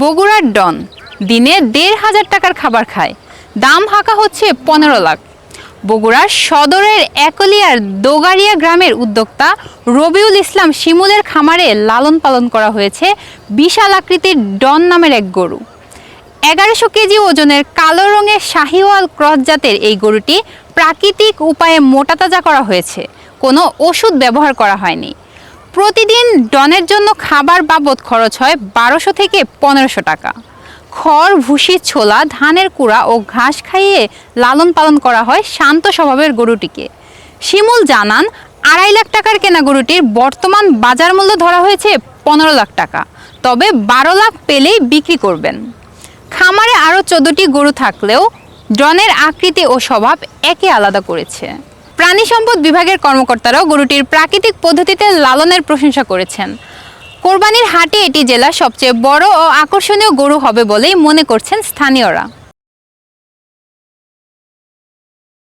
বগুড়ার ডন। দিনে দেড় হাজার টাকার খাবার খায়। দাম হাঁকা হচ্ছে পনেরো লাখ। বগুড়ার সদরের একলিয়ার দোগারিয়া গ্রামের উদ্যোক্তা রবিউল ইসলাম শিমুলের খামারে লালন পালন করা হয়েছে বিশাল আকৃতির ডন নামের এক গরু। এগারোশো কেজি ওজনের কালো রঙের শাহিওয়াল ক্রস জাতের এই গরুটি প্রাকৃতিক উপায়ে মোটা তাজা করা হয়েছে। কোনো ওষুধ ব্যবহার করা হয়নি। প্রতিদিন ডনের জন্য খাবার বাবদ খরচ হয় বারোশো থেকে পনেরোশো টাকা। খড়, ভুসি, ছোলা, ধানের কুড়া ও ঘাস খাইয়ে লালন পালন করা হয় শান্ত স্বভাবের গরুটিকে। শিমুল জানান, আড়াই লাখ টাকার কেনা গরুটির বর্তমান বাজার মূল্য ধরা হয়েছে পনেরো লাখ টাকা। তবে বারো লাখ পেলেই বিক্রি করবেন। খামারে আরও চোদ্দটি গরু থাকলেও ড্রনের আকৃতি ও স্বভাব একে আলাদা করেছে। প্রাণী সম্পদ বিভাগের কর্মকর্তারাও গরুটির প্রাকৃতিক পদ্ধতিতে লালনের প্রশংসা করেছেন। কোরবানির হাটে এটি জেলার সবচেয়ে বড় ও আকর্ষণীয় গরু হবে বলেই মনে করছেন স্থানীয়রা।